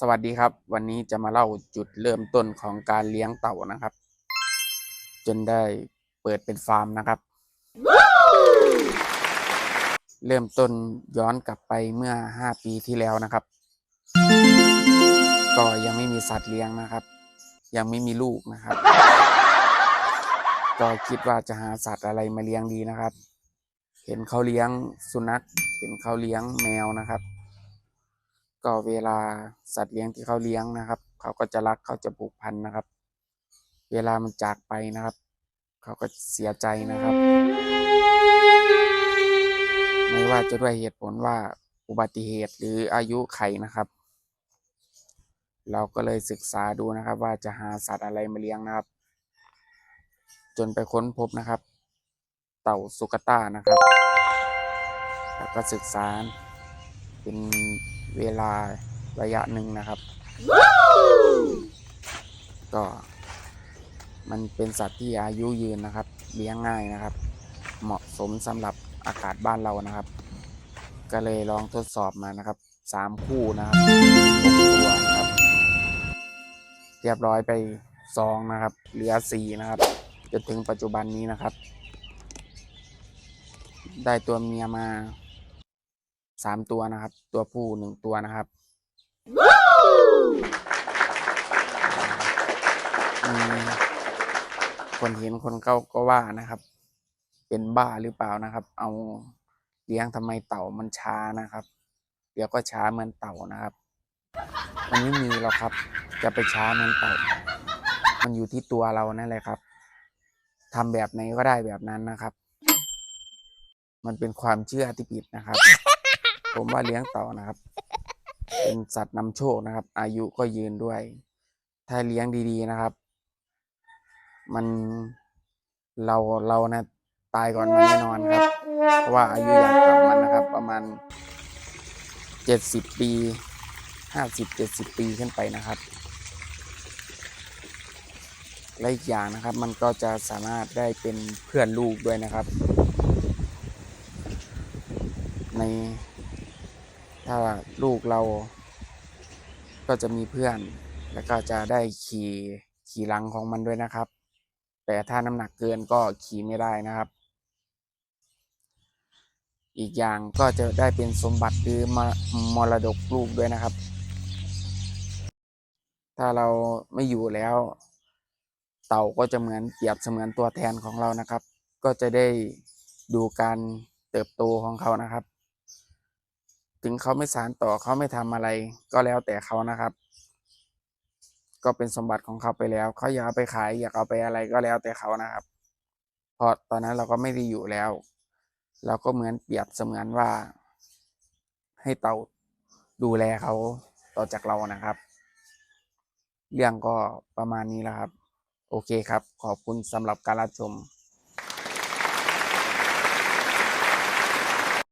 สวัสดีครับ วันนี้จะมาเล่าจุดเริ่มต้นของการเลี้ยงเต่านะครับ จนได้เปิดเป็นฟาร์มนะครับ เริ่มต้นย้อนกลับไปเมื่อ 5 ปีที่แล้วนะครับ ก็ยังไม่มีสัตว์เลี้ยงนะครับ ยังไม่มีลูกนะครับ ก็คิดว่าจะหาสัตว์อะไรมาเลี้ยงดีนะครับ เห็นเขาเลี้ยงสุนัข เห็นเขาเลี้ยงแมวนะครับ ก็เวลาสัตว์เลี้ยงที่เขาเลี้ยงนะครับ เขาก็จะรักเขาจะผูกพันนะครับ เวลามันจากไปนะครับ เขาก็เสียใจนะครับ ไม่ว่าจะด้วยเหตุผลว่าอุบัติเหตุหรืออายุไขนะครับ เราก็เลยศึกษาดูนะครับ ว่าจะหาสัตว์อะไรมาเลี้ยงนะครับ จนไปค้นพบนะครับ เต่าสุกต้านะครับ แล้วก็ศึกษาเป็น เวลาระยะหนึ่งนะครับ ก็ มันเป็นสัตว์ที่อายุยืนนะครับ เลี้ยงง่ายนะครับ เหมาะสมสำหรับอากาศบ้านเรานะครับ ก็เลยลองทดสอบมานะครับสามคู่นะครับหกตัวนะครับ เรียบร้อยไปสองนะครับ เหลือสี่นะครับ จนถึงปัจจุบันนี้นะครับ ได้ตัวเมียมา สามตัวนะครับ ตัวผู้หนึ่งตัวนะครับคนเห็นคนเขาก็ว่านะครับ เป็นบ้าหรือเปล่านะครับ เอาเลี้ยงทำไมเต่ามันช้านะครับเดี๋ยวก็ช้าเหมือนเต่านะครับมันไม่มีหรอกครับ จะไปช้าเหมือนเต่า มันอยู่ที่ตัวเรานั่นแหละครับทำแบบไหนก็ได้แบบนั้นนะครับ มันเป็นความเชื่อที่ผิดนะครับ ผมว่าเลี้ยงเต่านะครับ เป็นสัตว์นำโชคนะครับ อายุก็ยืนด้วย ถ้าเลี้ยงดีๆนะครับ มันเราเรานะตายก่อนมันแน่นอนครับ เพราะว่าอายุอย่างต่ำมันนะครับ ประมาณเจ็ดสิบปีห้าสิบเจ็ดสิบปีขึ้นไปนะครับและอีกอย่างนะครับ มันก็จะสามารถได้เป็นเพื่อนลูกด้วยนะครับ ใน ถ้าลูกเราก็จะมีเพื่อน แล้วก็จะได้ขี่ขี่หลังของมันด้วยนะครับ แต่ถ้าน้ำหนักเกินก็ขี่ไม่ได้นะครับ อีกอย่างก็จะได้เป็นสมบัติหรือมมรดกลูกด้วยนะครับ ถ้าเราไม่อยู่แล้ว เต่าก็จะเหมือนเปรียบเสมือนตัวแทนของเรานะครับ ก็จะได้ดูการเติบโตของเขานะครับ ถึงเขาไม่สานต่อเขาไม่ทำอะไร ก็แล้วแต่เขานะครับ ก็เป็นสมบัติของเขาไปแล้ว เขาอยากเอาไปขาย อยากเอาไปอะไรก็แล้วแต่เขานะครับเพราะตอนนั้นเราก็ไม่ได้อยู่แล้ว เราก็เหมือนเปรียบเสมือนว่า ให้เต่าดูแลเขาต่อจากเรานะครับ เรื่องก็ประมาณนี้แหละครับ โอเคครับ ขอบคุณสำหรับการรับชม